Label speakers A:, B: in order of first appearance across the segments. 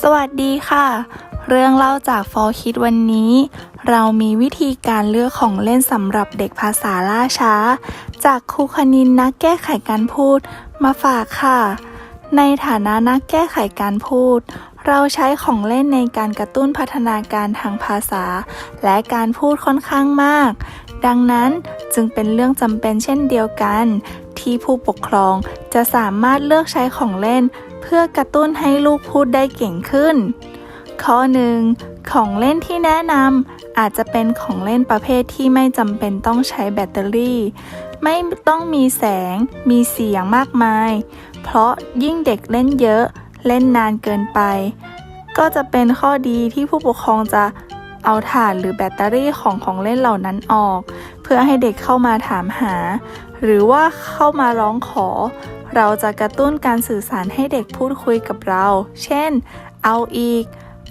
A: สวัสดีค่ะ เรื่องเล่าจากฟอคิดวันนี้ เรามีวิธีการเลือกของเล่นสำหรับเด็กภาษาล่าช้า จากครูคณินนักแก้ไขการพูดมาฝากค่ะ ในฐานะนักแก้ไขการพูด เราใช้ของเล่นในการกระตุ้นพัฒนาการทางภาษา และการพูดค่อนข้างมาก ดังนั้นจึงเป็นเรื่องจำเป็นเช่นเดียวกัน ที่ผู้ปกครองจะสามารถเลือกใช้ของเล่น เพื่อกระตุ้นให้ลูกพูดได้เก่งขึ้น ข้อหนึ่งของเล่นที่แนะนำอาจจะเป็นของเล่นประเภทที่ไม่จำเป็นต้องใช้แบตเตอรี่ ไม่ต้องมีแสง มีเสียงมากมาย เพราะยิ่งเด็กเล่นเยอะ เล่นนานเกินไป ก็จะเป็นข้อดีที่ผู้ปกครองจะ เอาถ่านหรือแบตเตอรี่ของของเล่นเหล่านั้นออก เพื่อให้เด็กเข้ามาถามหา หรือว่าเข้ามาร้องขอ เราจะกระตุ้นการสื่อสารให้เด็กพูดคุยกับเรา เช่น เอาอีก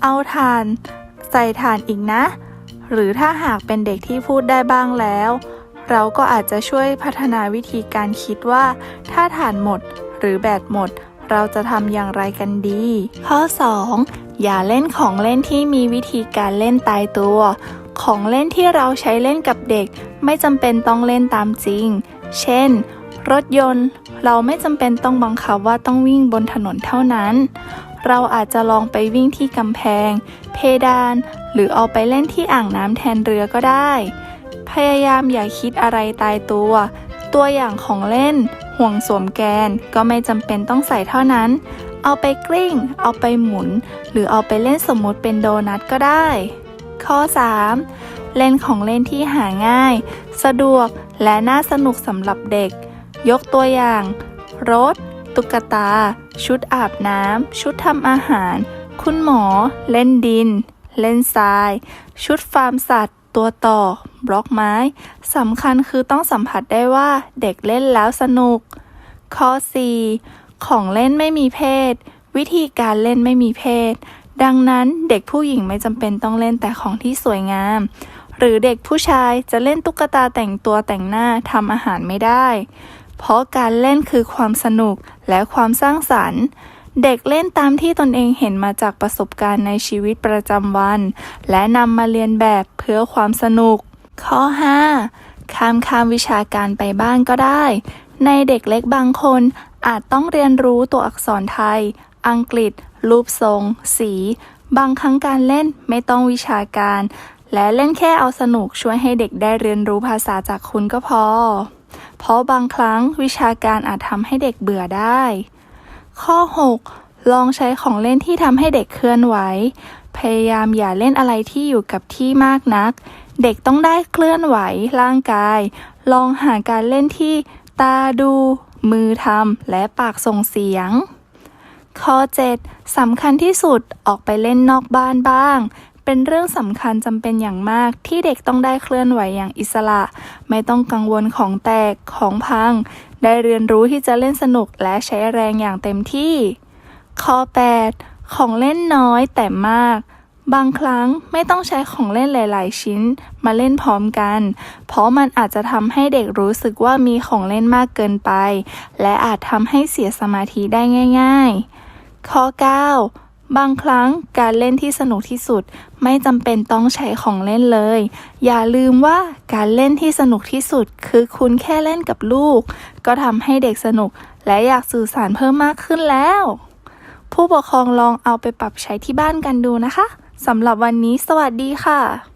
A: เอาถ่าน ใส่ถ่านอีกนะ หรือถ้าหากเป็นเด็กที่พูดได้บ้างแล้ว เราก็อาจจะช่วยพัฒนาวิธีการคิดว่า ถ้าถ่านหมด หรือแบตหมด เราจะทำอย่างไรกันดี ข้อ 2. อย่าเล่นของเล่นที่มีวิธีการเล่นตายตัว ของเล่นที่เราใช้เล่นกับเด็ก ไม่จำเป็นต้องเล่นตามจริง เช่น รถยนต์ เราไม่จำเป็นต้องบังคับว่าต้องวิ่งบนถนนเท่านั้น เราอาจจะลองไปวิ่งที่กำแพง เพดาน หรือเอาไปเล่นที่อ่างน้ำแทนเรือก็ได้ พยายามอย่าคิดอะไรตายตัว ตัวอย่างของเล่น ห่วงสวมแกนก็ไม่จำเป็นต้องใส่เท่านั้น เอาไปกลิ้ง เอาไปหมุน หรือเอาไปเล่นสมมุติเป็นโดนัทก็ได้ ข้อ 3. เล่นของเล่นที่หาง่าย สะดวกและน่าสนุกสำหรับเด็ก ยกตัวอย่าง รถ ตุ๊กตา ชุดอาบน้ำ ชุดทำอาหาร คุณหมอ เล่นดิน เล่นทราย ชุดฟาร์มสัตว์ ตัวต่อ บล็อกไม้สำคัญคือต้องสัมผัสได้ว่าเด็กเล่นแล้วสนุก ข้อ 4. ของเล่นไม่มีเพศ วิธีการเล่นไม่มีเพศ ดังนั้นเด็กผู้หญิงไม่จำเป็นต้องเล่นแต่ของที่สวยงาม หรือเด็กผู้ชายจะเล่นตุ๊กตาแต่งตัวแต่งหน้าทำอาหารไม่ได้ เพราะการเล่นคือความสนุกและความสร้างสรรค์ เด็กเล่นตามที่ตนเองเห็นมาจากประสบการณ์ในชีวิตประจำวัน และนำมาเรียนแบบเพื่อความสนุก ข้อ 5. ข้ามข้ามวิชาการไปบ้างก็ได้ ในเด็กเล็กบางคน อาจต้องเรียนรู้ตัวอักษรไทย อังกฤษ รูปทรง สี บางครั้งการเล่นไม่ต้องวิชาการ และเล่นแค่เอาสนุกช่วยให้เด็กได้เรียนรู้ภาษาจากคุณก็พอ เพราะบางครั้งวิชาการอาจทำให้เด็กเบื่อได้ ข้อ 6. ลองใช้ของเล่นที่ทำให้เด็กเคลื่อนไหว พยายามอย่าเล่นอะไรที่อยู่กับที่มากนัก เด็กต้องได้เคลื่อนไหวร่างกาย ลองหาการเล่นที่ตาดู มือทำและปากส่งเสียง ข้อ 7. สำคัญที่สุดออกไปเล่นนอกบ้านบ้าง เป็นเรื่องสำคัญจำเป็นอย่างมากที่เด็กต้องได้เคลื่อนไหวอย่างอิสระ ไม่ต้องกังวลของแตกของพัง ได้เรียนรู้ที่จะเล่นสนุกและใช้แรงอย่างเต็มที่ ข้อ 8. ของเล่นน้อยแต่มาก บางครั้งไม่ต้องใช้ของเล่นหลาย ๆ ชิ้นมาเล่นพร้อมกัน เพราะมันอาจจะทำให้เด็กรู้สึกว่ามีของเล่นมากเกินไป และอาจทำให้เสียสมาธิได้ง่าย ๆ ข้อ 9. บางครั้งการเล่นที่สนุกที่สุด ไม่จำเป็นต้องใช้ของเล่นเลย อย่าลืมว่าการเล่นที่สนุกที่สุด คือคุณแค่เล่นกับลูก ก็ทำให้เด็กสนุก และอยากสื่อสารเพิ่มมากขึ้นแล้ว ผู้ปกครองลองเอาไปปรับใช้ที่บ้านกันดูนะคะสำหรับวันนี้สวัสดีค่ะ